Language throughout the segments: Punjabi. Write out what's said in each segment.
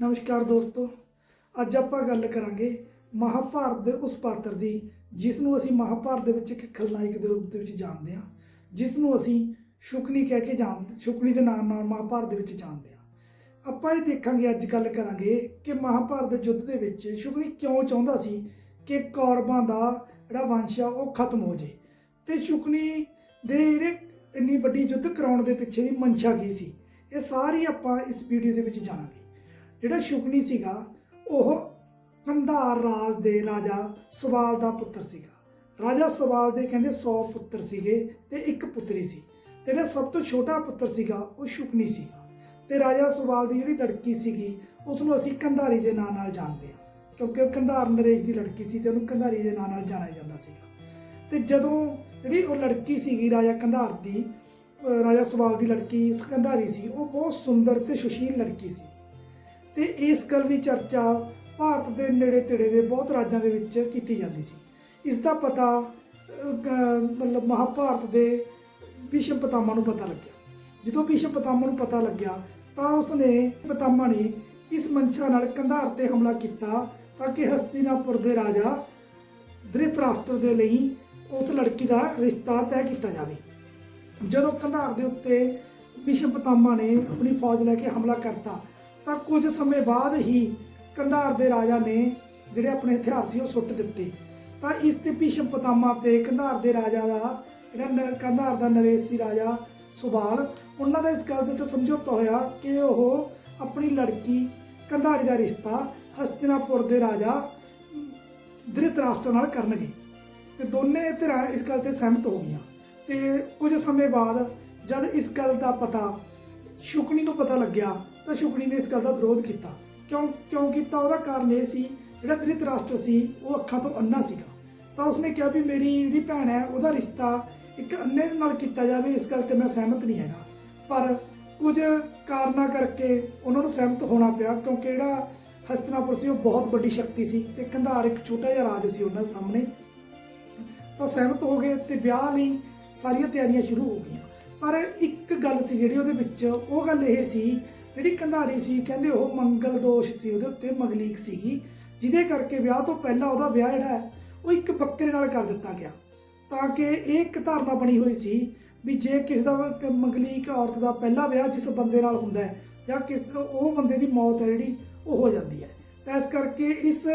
ਨਮਸਕਾਰ ਦੋਸਤੋ, ਅੱਜ ਆਪਾਂ ਗੱਲ ਕਰਾਂਗੇ ਮਹਾਭਾਰਤ ਦੇ ਉਸ ਪਾਤਰ ਦੀ ਜਿਸ ਨੂੰ ਅਸੀਂ ਮਹਾਭਾਰਤ ਦੇ ਵਿੱਚ ਇੱਕ ਖਲਨਾਇਕ ਦੇ ਰੂਪ ਦੇ ਵਿੱਚ ਜਾਣਦੇ ਹਾਂ ਜਿਸ ਨੂੰ ਅਸੀਂ ਸ਼ੁਕਨੀ ਕਹਿ ਕੇ ਜਾਣਦੇ ਸ਼ੁਕਨੀ ਦੇ ਨਾਮ ਨਾਲ ਮਹਾਭਾਰਤ ਦੇ ਵਿੱਚ ਜਾਣਦੇ ਹਾਂ। ਆਪਾਂ ਇਹ ਦੇਖਾਂਗੇ, ਅੱਜ ਗੱਲ ਕਰਾਂਗੇ ਕਿ ਮਹਾਭਾਰਤ ਦੇ ਯੁੱਧ ਦੇ ਵਿੱਚ ਸ਼ੁਕਨੀ ਕਿਉਂ ਚਾਹੁੰਦਾ ਸੀ ਕਿ ਕੌਰਵਾਂ ਦਾ ਜਿਹੜਾ ਵੰਸ਼ ਆ, ਉਹ ਖਤਮ ਹੋ ਜੇ ਤੇ ਸ਼ੁਕਨੀ ਦੇ ਜਿਹੜੇ ਇੰਨੀ ਵੱਡੀ ਯੁੱਧ ਕਰਾਉਣ ਦੇ ਪਿੱਛੇ ਦੀ ਮਨਸ਼ਾ ਕੀ ਸੀ? ਇਹ ਸਾਰੀ ਆਪਾਂ ਇਸ ਵੀਡੀਓ ਦੇ ਵਿੱਚ ਜਾਣਾਂਗੇ। ਜਿਹੜਾ ਸ਼ੁਕਨੀ ਸੀਗਾ, ਉਹ ਕੰਧਾਰ ਰਾਜ ਦੇ ਰਾਜਾ ਸਵਾਲ ਦਾ ਪੁੱਤਰ ਸੀਗਾ। ਰਾਜਾ ਸਵਾਲ ਦੇ ਕਹਿੰਦੇ 100 ਪੁੱਤਰ ਸੀਗੇ ਤੇ ਇੱਕ ਪੁੱਤਰੀ ਸੀ। ਤੇ ਜਿਹੜਾ ਸਭ ਤੋਂ ਛੋਟਾ ਪੁੱਤਰ ਸੀਗਾ, ਉਹ ਸ਼ੁਕਨੀ ਸੀਗਾ। ਤੇ ਰਾਜਾ ਸਵਾਲ ਦੀ ਜਿਹੜੀ ਲੜਕੀ ਸੀਗੀ ਉਸ ਨੂੰ ਅਸੀਂ ਕੰਧਾਰੀ ਦੇ ਨਾਂ ਨਾਲ ਜਾਣਦੇ ਹਾਂ। ਕਿਉਂਕਿ ਉਹ ਕੰਧਾਰ ਨਰੇਸ਼ ਦੀ ਲੜਕੀ ਸੀ ਤੇ ਉਹਨੂੰ ਕੰਧਾਰੀ ਦੇ ਨਾਂ ਨਾਲ ਜਾਣਿਆ ਜਾਂਦਾ ਸੀਗਾ। ਤੇ ਜਦੋਂ ਜਿਹੜੀ ਉਹ ਲੜਕੀ ਸੀਗੀ, ਰਾਜਾ ਕੰਧਾਰ ਦੀ ਰਾਜਾ ਸਵਾਲ ਦੀ ਲੜਕੀ ਕੰਧਾਰੀ ਸੀ, ਉਹ ਬਹੁਤ ਸੁੰਦਰ ਤੇ ਸੁਸ਼ੀਲ ਲੜਕੀ ਸੀ। ਤੇ ਇਸ ਗੱਲ ਦੀ ਚਰਚਾ ਭਾਰਤ ਦੇ ਨੇੜੇ ਤੇੜੇ ਦੇ ਬਹੁਤ ਰਾਜਾਂ ਦੇ ਵਿੱਚ ਕੀਤੀ ਜਾਂਦੀ ਸੀ। ਇਸ ਦਾ ਪਤਾ ਮਤਲਬ ਮਹਾਭਾਰਤ ਦੇ ਭੀਸ਼ਮ ਪਤਾਮਾ ਨੂੰ ਪਤਾ ਲੱਗਿਆ। ਜਦੋਂ ਭੀਸ਼ਮ ਪਤਾਮਾ ਨੂੰ ਪਤਾ ਲੱਗਿਆ, ਤਾਂ ਉਸਨੇ ਪਤਾਮਾ ਨੇ ਇਸ ਮਨਸ਼ਾ ਨਾਲ ਕੰਧਾਰ ਤੇ ਹਮਲਾ ਕੀਤਾ ਤਾਂ ਕਿ ਹਸਤੀਨਾਪੁਰ ਦੇ ਰਾਜਾ ਧ੍ਰਿਤਰਾਸ਼ਟਰ ਦੇ ਲਈ ਉਸ ਲੜਕੀ ਦਾ ਰਿਸ਼ਤਾ ਤੈਅ ਕੀਤਾ ਜਾਵੇ। ਜਦੋਂ ਕੰਧਾਰ ਦੇ ਉੱਤੇ ਭੀਸ਼ਮ ਪਤਾਮਾ ਨੇ ਆਪਣੀ ਫੌਜ ਲੈ ਕੇ ਹਮਲਾ ਕਰਤਾ ਤਾਂ ਕੁਝ ਸਮੇਂ ਬਾਅਦ ਹੀ ਕੰਧਾਰ ਦੇ ਰਾਜਾ ਨੇ ਜਿਹੜੇ ਆਪਣੇ ਹਥਿਆਰ ਸੀ ਉਹ ਸੁੱਟ ਦਿੱਤੇ। ਤਾਂ ਇਸ ਤੇ ਭੀਸ਼ਮ ਪਿਤਾਮਾ ਤੇ ਕੰਧਾਰ ਦੇ ਰਾਜਾ ਦਾ ਜਿਹੜਾ ਨ- ਕੰਧਾਰ ਦਾ ਨਰੇਸ਼ ਸੀ ਰਾਜਾ ਸੁਬਾਲ, ਉਹਨਾਂ ਦਾ ਇਸ ਗੱਲ ਦੇ ਉੱਤੇ ਸਮਝੌਤਾ ਹੋਇਆ ਕਿ ਉਹ ਆਪਣੀ ਲੜਕੀ ਕੰਧਾਰੀ ਦਾ ਰਿਸ਼ਤਾ ਹਸਤਿਨਾਪੁਰ ਦੇ ਰਾਜਾ ਧ੍ਰਿਤਰਾਸ਼ਟਰ ਨਾਲ ਕਰਨਗੇ। ਤੇ ਦੋਨੇ ਧਿਰਾਂ ਇਸ ਗੱਲ ਤੇ ਸਹਿਮਤ ਹੋ ਗਈਆਂ। ਤੇ ਕੁਝ ਸਮੇਂ ਬਾਅਦ ਜਦ ਇਸ ਗੱਲ ਦਾ ਪਤਾ ਸ਼ੁਕਨੀ ਨੂੰ ਪਤਾ ਲੱਗਿਆ ਤਾਂ ਸ਼ੁਕਣੀ ਨੇ ਇਸ ਗੱਲ ਦਾ ਵਿਰੋਧ ਕੀਤਾ। ਕਿਉਂ ਕਿਉਂ ਕੀਤਾ? ਉਹਦਾ ਕਾਰਨ ਇਹ ਸੀ, ਜਿਹੜਾ ਧ੍ਰਿਤ ਰਾਸ਼ਟਰ ਸੀ, ਉਹ ਅੱਖਾਂ ਤੋਂ ਅੰਨਾ ਸੀਗਾ। ਤਾਂ ਉਸਨੇ ਕਿਹਾ ਵੀ ਮੇਰੀ ਜਿਹੜੀ ਭੈਣ ਹੈ, ਉਹਦਾ ਰਿਸ਼ਤਾ ਇੱਕ ਅੰਨੇ ਦੇ ਨਾਲ ਕੀਤਾ ਜਾਵੇ, ਇਸ ਗੱਲ ਤੇ ਮੈਂ ਸਹਿਮਤ ਨਹੀਂ ਹੈਗਾ। ਪਰ ਕੁਝ ਕਾਰਨਾਂ ਕਰਕੇ ਉਹਨਾਂ ਨੂੰ ਸਹਿਮਤ ਹੋਣਾ ਪਿਆ, ਕਿਉਂਕਿ ਜਿਹੜਾ ਹਸਤਨਾਪੁਰ ਸੀ, ਉਹ ਬਹੁਤ ਵੱਡੀ ਸ਼ਕਤੀ ਸੀ ਤੇ ਕੰਧਾਰ ਇੱਕ ਛੋਟਾ ਜਿਹਾ ਰਾਜ ਸੀ ਉਹਨਾਂ ਦੇ ਸਾਹਮਣੇ। ਤਾਂ ਸਹਿਮਤ ਹੋ ਗਏ ਤੇ ਵਿਆਹ ਲਈ ਸਾਰੀਆਂ ਤਿਆਰੀਆਂ ਸ਼ੁਰੂ ਹੋ ਗਈਆਂ। ਪਰ ਇੱਕ ਗੱਲ ਸੀ ਜਿਹੜੀ ਉਹਦੇ ਵਿੱਚ, ਉਹ ਗੱਲ ਇਹ ਸੀ ਜਿਹੜੀ ਕੰਧਾਰੀ ਸੀ, ਕਹਿੰਦੇ ਉਹ ਮੰਗਲ ਦੋਸ਼ ਸੀ, ਉਹਦੇ ਉੱਤੇ ਮੰਗਲੀਕ ਸੀਗੀ, ਜਿਹਦੇ ਕਰਕੇ ਵਿਆਹ ਤੋਂ ਪਹਿਲਾਂ ਉਹਦਾ ਵਿਆਹ ਜਿਹੜਾ ਉਹ ਇੱਕ ਬੱਕਰੇ ਨਾਲ ਕਰ ਦਿੱਤਾ ਗਿਆ। ਤਾਂ ਕਿ ਇਹ ਇੱਕ ਧਾਰਨਾ ਬਣੀ ਹੋਈ ਸੀ ਵੀ ਜੇ ਕਿਸੇ ਦਾ ਮੰਗਲੀਕ ਔਰਤ ਦਾ ਪਹਿਲਾ ਵਿਆਹ ਜਿਸ ਬੰਦੇ ਨਾਲ ਹੁੰਦਾ ਹੈ, ਜਾਂ ਕਿਸ ਉਹ ਬੰਦੇ ਦੀ ਮੌਤ ਹੈ ਜਿਹੜੀ, ਉਹ ਹੋ ਜਾਂਦੀ ਹੈ। ਤਾਂ ਇਸ ਕਰਕੇ ਇਸ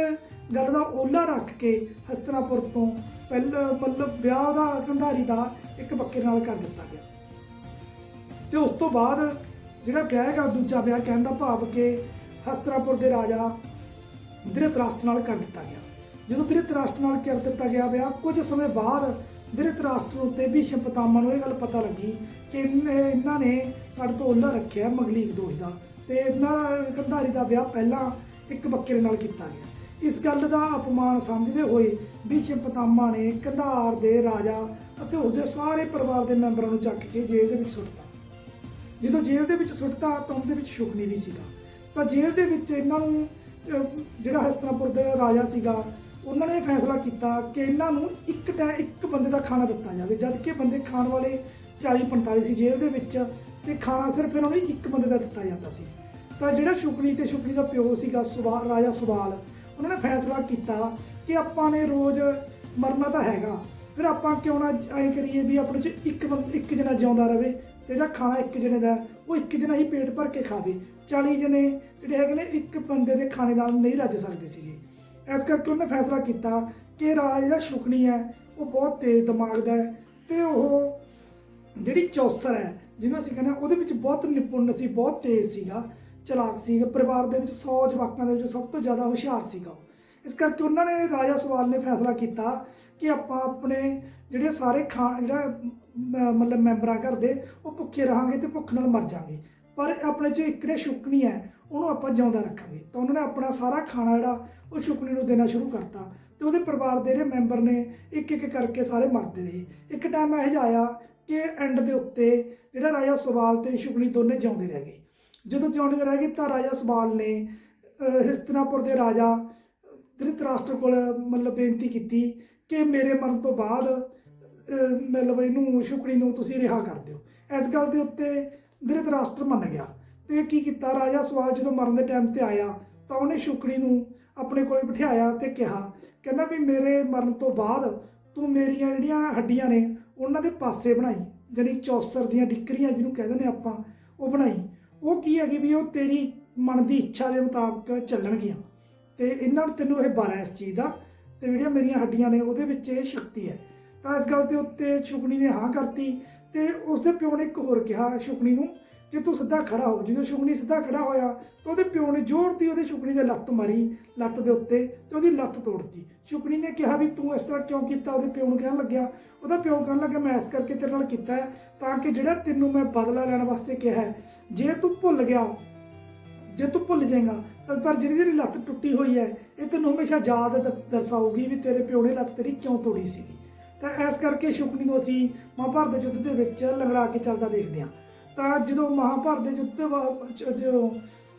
ਗੱਲ ਦਾ ਓਲਾ ਰੱਖ ਕੇ ਹਸਤਨਾਪੁਰ ਤੋਂ ਪਹਿਲਾਂ, ਮਤਲਬ ਵਿਆਹ ਦਾ, ਕੰਧਾਰੀ ਦਾ ਇੱਕ ਬੱਕਰੇ ਨਾਲ ਕਰ ਦਿੱਤਾ ਗਿਆ। ਤੇ ਉਸ ਤੋਂ ਬਾਅਦ ਜਿਹੜਾ ਵਿਆਹ ਹੈਗਾ ਦੂਜਾ ਵਿਆਹ ਕਹਿਣ ਦਾ ਭਾਵ ਕਿ ਹਸਤਨਾਪੁਰ ਦੇ ਰਾਜਾ ਧ੍ਰਿਤਰਾਸ਼ਟਰ ਨਾਲ ਕਰ ਦਿੱਤਾ ਗਿਆ। ਜਦੋਂ ਧ੍ਰਿਤਰਾਸ਼ਟਰ ਨਾਲ ਕਰ ਦਿੱਤਾ ਗਿਆ ਵਿਆਹ, ਕੁਝ ਸਮੇਂ ਬਾਅਦ ਧ੍ਰਿਤਰਾਸ਼ਟਰ ਉੱਤੇ ਭੀਸ਼ਮ ਪਿਤਾਮਾ ਨੂੰ ਇਹ ਗੱਲ ਪਤਾ ਲੱਗੀ ਕਿ ਇਹਨੇ- ਇਹਨਾਂ ਨੇ ਸਾਡੇ ਤੋਂ ਓਲਾ ਰੱਖਿਆ ਮਗਲੀਕ ਦੋਸ਼ ਦਾ ਤੇ ਇਹਨਾਂ ਕੰਧਾਰੀ ਦਾ ਵਿਆਹ ਪਹਿਲਾਂ ਇੱਕ ਬੱਕਰੇ ਨਾਲ ਕੀਤਾ ਗਿਆ। ਇਸ ਗੱਲ ਦਾ ਅਪਮਾਨ ਸਮਝਦੇ ਹੋਏ ਭੀਸ਼ਮ ਪਿਤਾਮਾ ਨੇ ਕੰਧਾਰ ਦੇ ਰਾਜਾ ਅਤੇ ਉਸਦੇ ਸਾਰੇ ਪਰਿਵਾਰ ਦੇ ਮੈਂਬਰਾਂ ਨੂੰ ਚੱਕ ਕੇ ਜੇਲ੍ਹ ਦੇ ਵਿੱਚ ਸੁੱਟਤਾ। ਜਦੋਂ ਜੇਲ੍ਹ ਦੇ ਵਿੱਚ ਸੁੱਟਤਾ ਤਾਂ ਉਹਦੇ ਵਿੱਚ ਸ਼ੁਕਨੀ ਵੀ ਸੀਗਾ। ਤਾਂ ਜੇਲ੍ਹ ਦੇ ਵਿੱਚ ਇਹਨਾਂ ਨੂੰ ਜਿਹੜਾ ਹਸਤਨਾਪੁਰ ਦਾ ਰਾਜਾ ਸੀਗਾ, ਉਹਨਾਂ ਨੇ ਇਹ ਫੈਸਲਾ ਕੀਤਾ ਕਿ ਇਹਨਾਂ ਨੂੰ ਇੱਕ ਟੈ, ਇੱਕ ਬੰਦੇ ਦਾ ਖਾਣਾ ਦਿੱਤਾ ਜਾਵੇ ਜਦ ਕਿ ਬੰਦੇ ਖਾਣ ਵਾਲੇ 40 45 ਸੀ ਜੇਲ੍ਹ ਦੇ ਵਿੱਚ ਤੇ ਖਾਣਾ ਸਿਰਫ ਇਹਨਾਂ ਨੂੰ ਇੱਕ ਬੰਦੇ ਦਾ ਦਿੱਤਾ ਜਾਂਦਾ ਸੀ। ਤਾਂ ਜਿਹੜਾ ਸ਼ੁਕਨੀ ਤੇ ਸ਼ੁਕਨੀ ਦਾ ਪਿਓ ਸੀਗਾ ਸੁਵਾਲ ਰਾਜਾ ਸੁਵਾਲ ਉਹਨਾਂ ਨੇ ਫੈਸਲਾ ਕੀਤਾ ਕਿ ਆਪਾਂ ਨੇ ਰੋਜ਼ ਮਰਨਾ ਤਾਂ ਹੈਗਾ, ਫਿਰ ਆਪਾਂ ਕਿਉਂ ਨਾ ਐਂ ਕਰੀਏ ਵੀ ਆਪਣੇ ਚ ਇੱਕ ਬੰਦ ਇੱਕ ਜਣਾ ਜਿਉਂਦਾ ਰਵੇ ਤੇ ਜਿਹੜਾ ਖਾਣਾ ਇੱਕ ਜਣੇ ਦਾ ਉਹ ਇੱਕ ਜਣਾ ਹੀ ਪੇਟ ਭਰ ਕੇ ਖਾਵੇ। 40 ਜਣੇ ਜਿਹੜੇ ਹੈਗੇ ਨੇ ਇੱਕ ਬੰਦੇ ਦੇ ਖਾਣੇ ਨਾਲ ਨਹੀਂ ਰੱਜ ਸਕਦੇ ਸੀਗੇ। ਇਸ ਕਰਕੇ ਉਹਨੇ ਫੈਸਲਾ ਕੀਤਾ ਕਿ ਰਾਜ ਜਿਹੜਾ ਸ਼ੁਕਨੀ ਹੈ ਉਹ ਬਹੁਤ ਤੇਜ਼ ਦਿਮਾਗ ਦਾ ਹੈ ਤੇ ਉਹ ਜਿਹੜੀ ਚੌਸਰ ਹੈ ਜਿਹਨੂੰ ਅਸੀਂ ਕਹਿੰਦੇ ਹਾਂ, ਉਹਦੇ ਵਿੱਚ ਬਹੁਤ ਨਿਪੁੰਨ ਸੀ ਬਹੁਤ ਤੇਜ਼ ਸੀਗਾ ਚਲਾਕ ਸੀਗਾ ਪਰਿਵਾਰ ਦੇ ਵਿੱਚ 100 ਜਵਾਕਾਂ ਦੇ ਵਿੱਚ ਸਭ ਤੋਂ ਜ਼ਿਆਦਾ ਹੁਸ਼ਿਆਰ ਸੀਗਾ ਉਹ। ਇਸ ਕਰਕੇ ਉਹਨਾਂ ਨੇ ਰਾਜਾ ਸਵਾਲ ਨੇ ਫੈਸਲਾ ਕੀਤਾ ਕਿ ਆਪਾਂ ਆਪਣੇ ਜਿਹੜੇ ਸਾਰੇ ਖਾਣ, ਜਿਹੜਾ ਮ- ਮਤਲਬ ਮੈਂਬਰਾਂ ਘਰ ਦੇ, ਉਹ ਭੁੱਖੇ ਰਹਾਂਗੇ ਤੇ ਭੁੱਖ ਨਾਲ ਮਰ ਜਾਾਂਗੇ। ਪਰ ਆਪਣੇ ਚ ਇੱਕ ਸ਼ੁਕਣੀ ਹੈ, ਉਹਨੂੰ ਆਪਾਂ ਜਿਉਂਦਾ ਰੱਖਾਂਗੇ। ਤਾਂ ਉਹਨਾਂ ਨੇ ਆਪਣਾ ਸਾਰਾ ਖਾਣਾ ਜਿਹੜਾ, ਉਹ ਸ਼ੁਕਣੀ ਨੂੰ ਦੇਣਾ ਸ਼ੁਰੂ ਕਰਤਾ। ਤੇ ਉਹਦੇ ਪਰਿਵਾਰ ਦੇ ਜਿਹੜੇ ਮੈਂਬਰ ਨੇ ਇੱਕ ਇੱਕ ਕਰਕੇ ਸਾਰੇ ਮਰਦੇ ਰਹੇ। ਇੱਕ ਟਾਈਮ ਇਹ ਜਿਹਾ ਆਇਆ ਕਿ ਐਂਡ ਦੇ ਉੱਤੇ ਜਿਹੜਾ ਰਾਜਾ ਸਵਾਲ ਤੇ ਸ਼ੁਕਣੀ ਦੋਨੇ ਜਿਉਂਦੇ ਰਹਿ ਗਏ। ਜਦੋਂ ਜਿਉਂਦੇ ਰਹਿ ਗਏ ਤਾਂ ਰਾਜਾ ਸਵਾਲ ਨੇ ਹਿਸਤਨਾਪੁਰ ਦੇ ਰਾਜਾ ਧ੍ਰਿਤਰਾਸ਼ਟਰ ਕੋਲ ਮਤਲਬ ਬੇਨਤੀ ਕੀਤੀ ਕਿ ਮੇਰੇ ਮਰਨ ਤੋਂ ਬਾਅਦ ਮਤਲਬ ਇਹਨੂੰ ਸ਼ੁਕਣੀ ਨੂੰ ਤੁਸੀਂ ਰਿਹਾ ਕਰ ਦਿਓ ਇਸ ਗੱਲ ਦੇ ਉੱਤੇ ਧ੍ਰਿਤਰਾਸ਼ਟਰ ਮੰਨ ਗਿਆ। ਤੇ ਕੀ ਕੀਤਾ? ਰਾਜਾ ਸਵਾਲ ਜਦੋਂ ਮਰਨ ਦੇ ਟਾਈਮ ਤੇ ਆਇਆ, ਤਾਂ ਉਹਨੇ ਸ਼ੁਕਣੀ ਨੂੰ ਆਪਣੇ ਕੋਲੇ ਬਿਠਾਇਆ ਤੇ ਕਿਹਾ, ਕਹਿੰਦਾ ਵੀ ਮੇਰੇ ਮਰਨ ਤੋਂ ਬਾਅਦ ਤੂੰ ਮੇਰੀਆਂ ਜਿਹੜੀਆਂ ਹੱਡੀਆਂ ਨੇ, ਉਹਨਾਂ ਦੇ ਪਾਸੇ ਬਣਾਈ। ਜਾਣੀ ਚੌਸਰ ਦੀਆਂ ਡਿਕਰੀਆਂ ਜਿਹਨੂੰ ਕਹਿੰਦੇ ਨੇ ਆਪਾਂ, ਉਹ ਬਣਾਈ। ਉਹ ਕੀ ਹੈਗੀ ਵੀ ਉਹ ਤੇਰੀ ਮਨ ਦੀ ਇੱਛਾ ਦੇ ਮੁਤਾਬਕ ਚੱਲਣਗੀਆਂ। ਤੇ ਇਹਨਾਂ ਨੂੰ ਤੈਨੂੰ ਇਹ ਬਾਰਾ ਇਸ ਚੀਜ਼ ਦਾ, ਤੇ ਜਿਹੜੀਆਂ ਮੇਰੀਆਂ ਹੱਡੀਆਂ ਨੇ, ਉਹਦੇ ਵਿੱਚ ਇਹ ਸ਼ਕਤੀ ਹੈ। ਤਾਂ ਇਸ ਗੱਲ ਦੇ ਉੱਤੇ ਸ਼ੁਕਣੀ ਨੇ ਹਾਂ ਕਰਤੀ ਤੇ ਉਸਦੇ ਪਿਓ ਨੇ ਇੱਕ ਹੋਰ ਕਿਹਾ ਸ਼ੁਕਣੀ ਨੂੰ ਕਿ ਤੂੰ ਸਿੱਧਾ ਖੜਾ ਹੋ। ਜਦੋਂ ਸ਼ੁਕਣੀ ਸਿੱਧਾ ਖੜਾ ਹੋਇਆ ਤਾਂ ਉਹਦੇ ਪਿਓ ਨੇ ਜ਼ੋਰ ਦੀ ਉਹਦੇ ਸ਼ੁਕਣੀ ਦੇ ਲੱਤ ਮਾਰੀ, ਲੱਤ ਦੇ ਉੱਤੇ ਤੇ ਉਹਦੀ ਲੱਤ ਤੋੜਤੀ। ਸ਼ੁਕਣੀ ਨੇ ਕਿਹਾ ਵੀ ਤੂੰ ਇਸ ਤਰ੍ਹਾਂ ਕਿਉਂ ਕੀਤਾ? ਉਹਦੇ ਪਿਓ ਨੂੰ ਕਹਿਣ ਲੱਗਿਆ, ਉਹਦਾ ਪਿਓ ਕਹਿਣ ਲੱਗਾ ਮੈਂ ਇਸ ਕਰਕੇ ਤੇਰੇ ਨਾਲ ਕੀਤਾ ਹੈ ਤਾਂ ਕਿ ਜਿਹੜਾ ਤੈਨੂੰ ਮੈਂ ਬਦਲਾ ਲੈਣ ਵਾਸਤੇ ਕਿਹਾ ਹੈ, ਜੇ ਤੂੰ ਭੁੱਲ ਗਿਆ, ਜੇ ਤੂੰ ਭੁੱਲ ਜਾਏਗਾ, ਤਾਂ ਪਰ ਜਿਹੜੀ ਤੇਰੀ ਲੱਤ ਟੁੱਟੀ ਹੋਈ ਹੈ, ਇਹ ਤੈਨੂੰ ਹਮੇਸ਼ਾ ਯਾਦ ਦਰਸਾਊਗੀ ਵੀ ਤੇਰੇ ਪਿਓ ਨੇ ਲੱਤ ਤੇਰੀ ਕਿਉਂ ਤੋੜੀ ਸੀਗੀ। ਤਾਂ ਇਸ ਕਰਕੇ ਸ਼ੁਕਨੀ ਨੂੰ ਅਸੀਂ ਮਹਾਭਾਰਤ ਦੇ ਯੁੱਧ ਦੇ ਵਿੱਚ ਲੰਗੜਾ ਕੇ ਚੱਲਦਾ ਦੇਖਦੇ ਹਾਂ। ਤਾਂ ਜਦੋਂ ਮਹਾਭਾਰਤ ਦੇ ਯੁੱਧ ਦੇ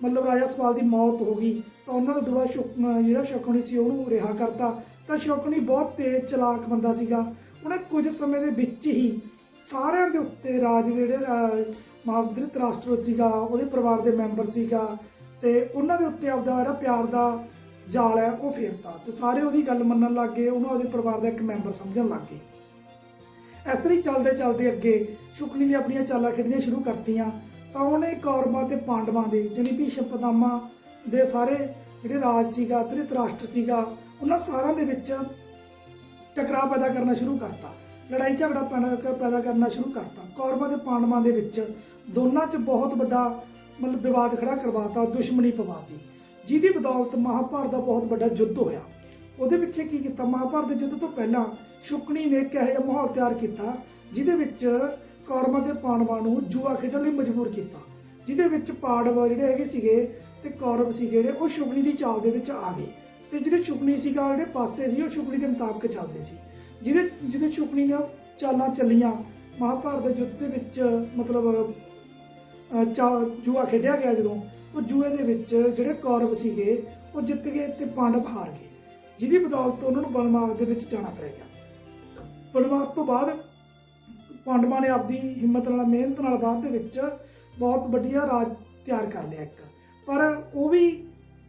ਮਤਲਬ ਰਾਜਾ ਸਵਾਲ ਦੀ ਮੌਤ ਹੋ ਗਈ, ਤਾਂ ਉਹਨਾਂ ਨੂੰ ਦੁਬਾਰਾ ਸ਼ੁਕ ਜਿਹੜਾ ਸ਼ਕੁਨੀ ਸੀ ਉਹਨੂੰ ਰਿਹਾ ਕਰਤਾ। ਤਾਂ ਸ਼ਕੁਨੀ ਬਹੁਤ ਤੇਜ਼ ਚਲਾਕ ਬੰਦਾ ਸੀਗਾ। ਉਹਨੇ ਕੁਝ ਸਮੇਂ ਦੇ ਵਿੱਚ ਹੀ ਸਾਰਿਆਂ ਦੇ ਉੱਤੇ ਰਾਜ ਦੇ ਜਿਹੜੇ ਮਹਾਂਦਰਿਤ ਰਾਸ਼ਟਰ ਸੀਗਾ, ਉਹਦੇ ਪਰਿਵਾਰ ਦੇ ਮੈਂਬਰ ਸੀਗਾ, ਤੇ ਉਹਨਾਂ ਦੇ ਉੱਤੇ ਆਪਦਾ ਜਿਹੜਾ ਪਿਆਰ ਦਾ ਜਾਲ ਹੈ, ਉਹ ਫੇਰਤਾ। ਤੇ ਸਾਰੇ ਉਹਦੀ ਗੱਲ ਮੰਨਣ ਲੱਗ ਗਏ, ਉਹਨੂੰ ਉਹਦੇ ਪਰਿਵਾਰ ਦਾ ਇੱਕ ਮੈਂਬਰ ਸਮਝਣ ਲੱਗ ਗਏ। ਇਸ ਤਰ੍ਹਾਂ ਚੱਲਦੇ ਚੱਲਦੇ ਅੱਗੇ ਸ਼ੁਕਨੀ ਨੇ ਆਪਣੀਆਂ ਚਾਲਾਂ ਖੇਡਣੀਆਂ ਸ਼ੁਰੂ ਕਰਤੀਆਂ। ਤਾਂ ਉਹਨੇ ਕੌਰਵਾਂ ਤੇ ਪਾਂਡਵਾਂ ਦੇ, ਜਾਣੀ ਕਿ ਸ਼ਪਦਾਮਾ ਦੇ ਸਾਰੇ ਜਿਹੜੇ ਰਾਜ ਸੀਗਾ ਧ੍ਰਿਤ ਰਾਸ਼ਟਰ ਸੀਗਾ, ਉਹਨਾਂ ਸਾਰਿਆਂ ਦੇ ਵਿੱਚ ਟਕਰਾਅ ਪੈਦਾ ਕਰਨਾ ਸ਼ੁਰੂ ਕਰਤਾ। ਲੜਾਈ ਝਗੜਾ ਪੈਣਾ ਪੈਦਾ ਕਰਨਾ ਸ਼ੁਰੂ ਕਰਤਾ। ਕੌਰਵਾਂ ਤੇ ਪਾਂਡਵਾਂ ਦੇ ਵਿੱਚ ਦੋਨਾਂ 'ਚ ਬਹੁਤ ਵੱਡਾ ਮਤਲਬ ਵਿਵਾਦ ਖੜਾ ਕਰਵਾਤਾ ਦੁਸ਼ਮਣੀ ਪਵਾਤੀ ਜਿਹਦੀ ਬਦੌਲਤ ਮਹਾਭਾਰਤ ਦਾ ਬਹੁਤ ਵੱਡਾ ਯੁੱਧ ਹੋਇਆ। ਉਹਦੇ ਪਿੱਛੇ ਕੀ ਕੀਤਾ? ਮਹਾਭਾਰਤ ਦੇ ਯੁੱਧ ਤੋਂ ਪਹਿਲਾਂ ਸ਼ੁਕਣੀ ਨੇ ਇੱਕ ਇਹੋ ਜਿਹਾ ਮਾਹੌਲ ਤਿਆਰ ਕੀਤਾ, ਜਿਹਦੇ ਵਿੱਚ ਕੌਰਵਾਂ ਤੇ ਪਾਂਡਵਾਂ ਨੂੰ ਜੂਆ ਖੇਡਣ ਲਈ ਮਜਬੂਰ ਕੀਤਾ। ਜਿਹਦੇ ਵਿੱਚ ਪਾਂਡਵ ਜਿਹੜੇ ਹੈਗੇ ਸੀਗੇ ਤੇ ਕੌਰਵ ਸੀ ਜਿਹੜੇ, ਉਹ ਸ਼ੁਕਣੀ ਦੀ ਚਾਲ ਦੇ ਵਿੱਚ ਆ ਗਏ। ਤੇ ਜਿਹੜੇ ਸ਼ੁਕਣੀ ਸੀਗਾ, ਜਿਹੜੇ ਪਾਸੇ ਸੀ, ਉਹ ਸ਼ੁਕਣੀ ਦੇ ਮੁਤਾਬਕ ਚੱਲਦੇ ਸੀ। ਜਿਹਦੇ ਜਿਹਦੇ ਸ਼ੁਕਣੀ ਦੀਆਂ ਚਾਲਾਂ ਚੱਲੀਆਂ, ਮਹਾਭਾਰਤ ਦੇ ਯੁੱਧ ਦੇ ਵਿੱਚ ਮਤਲਬ ਚਾ- ਜੂਆ ਖੇਡਿਆ ਗਿਆ ਜਦੋਂ ਉਹ ਜੂਏ ਦੇ ਵਿੱਚ ਜਿਹੜੇ ਕੌਰਵ ਸੀਗੇ, ਉਹ ਜਿੱਤ ਗਏ ਤੇ ਪਾਂਡਵ ਹਾਰ ਗਏ। ਜਿਹਦੀ ਬਦੌਲਤ ਉਹਨਾਂ ਨੂੰ ਬਨਵਾਸ ਦੇ ਵਿੱਚ ਜਾਣਾ ਪੈ ਗਿਆ। ਬਨਵਾਸ ਤੋਂ ਬਾਅਦ ਪਾਂਡਵਾਂ ਨੇ ਆਪਦੀ ਹਿੰਮਤ ਨਾਲ, ਮਿਹਨਤ ਨਾਲ ਬਾਅਦ ਦੇ ਵਿੱਚ ਬਹੁਤ ਵਧੀਆ ਰਾਜ ਤਿਆਰ ਕਰ ਲਿਆ ਇੱਕ। ਪਰ ਉਹ ਵੀ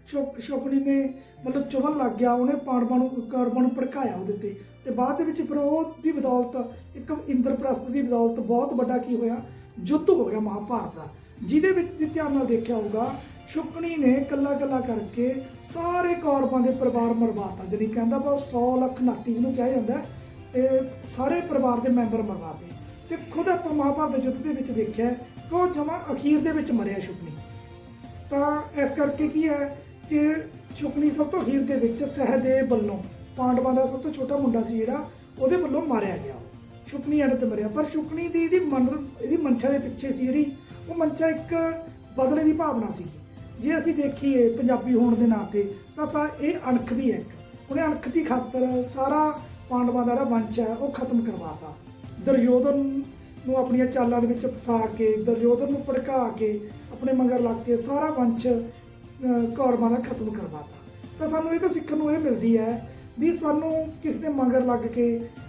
ਸ਼ੁਕ- ਸ਼ੁਕਣੀ ਨੇ ਮਤਲਬ ਚੁਭਣ ਲੱਗ ਗਿਆ। ਉਹਨੇ ਪਾਂਡਵਾਂ ਨੂੰ, ਕੌਰਵਾਂ ਨੂੰ ਭੜਕਾਇਆ ਉਹਦੇ ਤੇ। ਤੇ ਬਾਅਦ ਦੇ ਵਿੱਚ ਫਿਰ ਉਹ ਦੀ ਬਦੌਲਤ, ਇੱਕ ਇੰਦਰਪ੍ਰਸਤ ਦੀ ਬਦੌਲਤ ਬਹੁਤ ਵੱਡਾ ਕੀ ਹੋਇਆ? ਯੁੱਧ ਹੋ ਗਿਆ ਮਹਾਭਾਰਤ ਦਾ। ਜਿਹਦੇ ਵਿੱਚ ਤੁਸੀਂ ਧਿਆਨ ਨਾਲ ਦੇਖਿਆ ਹੋਊਗਾ ਸ਼ੁਕਣੀ ਨੇ ਕੱਲਾ ਕੱਲਾ ਕਰਕੇ ਸਾਰੇ ਕੌਰਵਾਂ ਦੇ ਪਰਿਵਾਰ ਮਰਵਾਤਾ। ਜਿਹੜੀ ਕਹਿੰਦਾ ਵਾ 100 ਲੱਖ ਨਾਤੀ ਜਿਹਨੂੰ ਕਿਹਾ ਜਾਂਦਾ ਹੈ, ਤੇ ਸਾਰੇ ਪਰਿਵਾਰ ਦੇ ਮੈਂਬਰ ਮਰਵਾਤੇ। ਤੇ ਖੁਦ ਆਪਾਂ ਮਹਾਭਾਰਤ ਦੇ ਯੁੱਧ ਦੇ ਵਿੱਚ ਦੇਖਿਆ ਕਿ ਉਹ ਜਮਾ ਅਖੀਰ ਦੇ ਵਿੱਚ ਮਰਿਆ ਸ਼ੁਕਣੀ। ਤਾਂ ਇਸ ਕਰਕੇ ਕੀ ਹੈ ਕਿ ਸ਼ੁਕਣੀ ਸਭ ਤੋਂ ਅਖੀਰ ਦੇ ਵਿੱਚ ਸਹਿਦੇਵ ਵੱਲੋਂ ਪਾਂਡਵਾਂ ਦਾ ਸਭ ਤੋਂ ਛੋਟਾ ਮੁੰਡਾ ਸੀ ਜਿਹੜਾ ਉਹਦੇ ਵੱਲੋਂ ਮਾਰਿਆ ਗਿਆ। ਸ਼ੁਕਣੀ ਐਂਡ ਤੇ ਮਰਿਆ। ਪਰ ਸ਼ੁਕਣੀ ਦੀ ਜਿਹੜੀ ਮਨ ਇਹਦੀ ਮਨਸ਼ਾ ਦੇ ਪਿੱਛੇ ਸੀ ਜਿਹੜੀ ਉਹ ਮਨਸ਼ਾ ਇੱਕ ਬਦਲੇ ਦੀ ਭਾਵਨਾ ਸੀ। ਜੇ ਅਸੀਂ ਦੇਖੀਏ ਪੰਜਾਬੀ ਹੋਣ ਦੇ ਨਾਤੇ ਤਾਂ ਸਾ ਇਹ ਅਣਖ ਵੀ ਹੈ। ਇੱਕ। ਉਹਨੇ ਅਣਖ ਦੀ ਖਾਤਰ ਸਾਰਾ ਪਾਂਡਵਾਂ ਦਾ ਜਿਹੜਾ ਵੰਸ਼ ਹੈ, ਉਹ ਖਤਮ ਕਰਵਾਤਾ। ਦੁਰਯੋਧਨ ਨੂੰ ਆਪਣੀਆਂ ਚਾਲਾਂ ਦੇ ਵਿੱਚ ਫਸਾ ਕੇ, ਦੁਰਯੋਧਨ ਨੂੰ ਭੜਕਾ ਕੇ, ਆਪਣੇ ਮਗਰ ਲੱਗ ਕੇ ਸਾਰਾ ਵੰਸ਼ ਕੌਰਵਾਂ ਦਾ ਖਤਮ ਕਰਵਾਤਾ। ਤਾਂ ਸਾਨੂੰ ਇਹ ਤਾਂ ਸਿੱਖਣ ਨੂੰ ਇਹ ਮਿਲਦੀ ਹੈ ਵੀ ਸਾਨੂੰ ਕਿਸ ਦੇ ਮਗਰ ਲੱਗ ਕੇ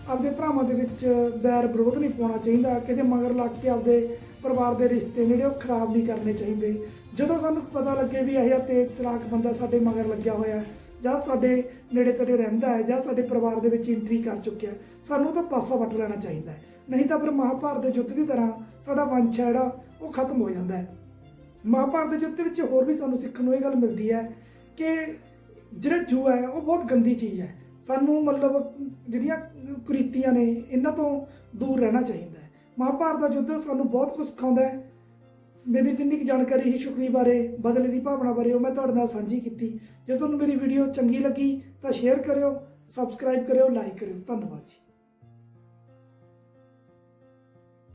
ਆਪਦੇ ਭਰਾਵਾਂ ਦੇ ਵਿੱਚ ਬੈਰ ਵਿਰੋਧ ਨਹੀਂ ਪਾਉਣਾ ਚਾਹੀਦਾ, ਕਿਸੇ ਮਗਰ ਲੱਗ ਕੇ ਆਪਦੇ ਪਰਿਵਾਰ ਦੇ ਰਿਸ਼ਤੇ ਨੇ ਜਿਹੜੇ ਉਹ ਖਰਾਬ ਨਹੀਂ ਕਰਨੇ ਚਾਹੀਦੇ। ਜਦੋਂ ਸਾਨੂੰ ਪਤਾ ਲੱਗੇ ਵੀ ਇਹ ਜਿਹਾ ਤੇਜ਼ ਚਲਾਕ ਬੰਦਾ ਸਾਡੇ ਮਗਰ ਲੱਗਿਆ ਹੋਇਆ ਜਾਂ ਸਾਡੇ ਨੇੜੇ ਤੇੜੇ ਰਹਿੰਦਾ ਹੈ, ਜਾਂ ਸਾਡੇ ਪਰਿਵਾਰ ਦੇ ਵਿੱਚ ਐਂਟਰੀ ਕਰ ਚੁੱਕਿਆ ਸਾਨੂੰ ਤਾਂ ਪਾਸਾ ਵੱਟ ਲੈਣਾ ਚਾਹੀਦਾ ਹੈ। ਨਹੀਂ ਤਾਂ ਫਿਰ ਮਹਾਭਾਰਤ ਦੇ ਯੁੱਧ ਦੀ ਤਰ੍ਹਾਂ ਸਾਡਾ ਵੰਸ਼ ਹੈ ਜਿਹੜਾ, ਉਹ ਖਤਮ ਹੋ ਜਾਂਦਾ ਹੈ। ਮਹਾਭਾਰਤ ਦੇ ਯੁੱਧ ਵਿੱਚ ਹੋਰ ਵੀ ਸਾਨੂੰ ਸਿੱਖਣ ਨੂੰ ਇਹ ਗੱਲ ਮਿਲਦੀ ਹੈ ਕਿ ਜਿਹੜਾ ਜੂ ਹੈ, ਉਹ ਬਹੁਤ ਗੰਦੀ ਚੀਜ਼ ਹੈ। ਸਾਨੂੰ ਮਤਲਬ ਜਿਹੜੀਆਂ ਕੁਰੀਤੀਆਂ ਨੇ, ਇਹਨਾਂ ਤੋਂ ਦੂਰ ਰਹਿਣਾ ਚਾਹੀਦਾ ਮਹਾਭਾਰਤ ਦਾ ਯੁੱਧ ਸਾਨੂੰ ਬਹੁਤ ਕੁਝ ਸਿਖਾਉਂਦਾ ਹੈ। ਮੇਰੀ ਜਿੰਨੀ ਕੁ ਜਾਣਕਾਰੀ ਸੀ ਸ਼ੁਕਰੀ ਬਾਰੇ, ਬਦਲੇ ਦੀ ਭਾਵਨਾ ਬਾਰੇ, ਉਹ ਮੈਂ ਤੁਹਾਡੇ ਨਾਲ ਸਾਂਝੀ ਕੀਤੀ। ਜੇ ਤੁਹਾਨੂੰ ਮੇਰੀ ਵੀਡੀਓ ਚੰਗੀ ਲੱਗੀ ਤਾਂ ਸ਼ੇਅਰ ਕਰਿਓ ਸਬਸਕ੍ਰਾਈਬ ਕਰਿਓ ਲਾਈਕ ਕਰਿਓ। ਧੰਨਵਾਦ ਜੀ।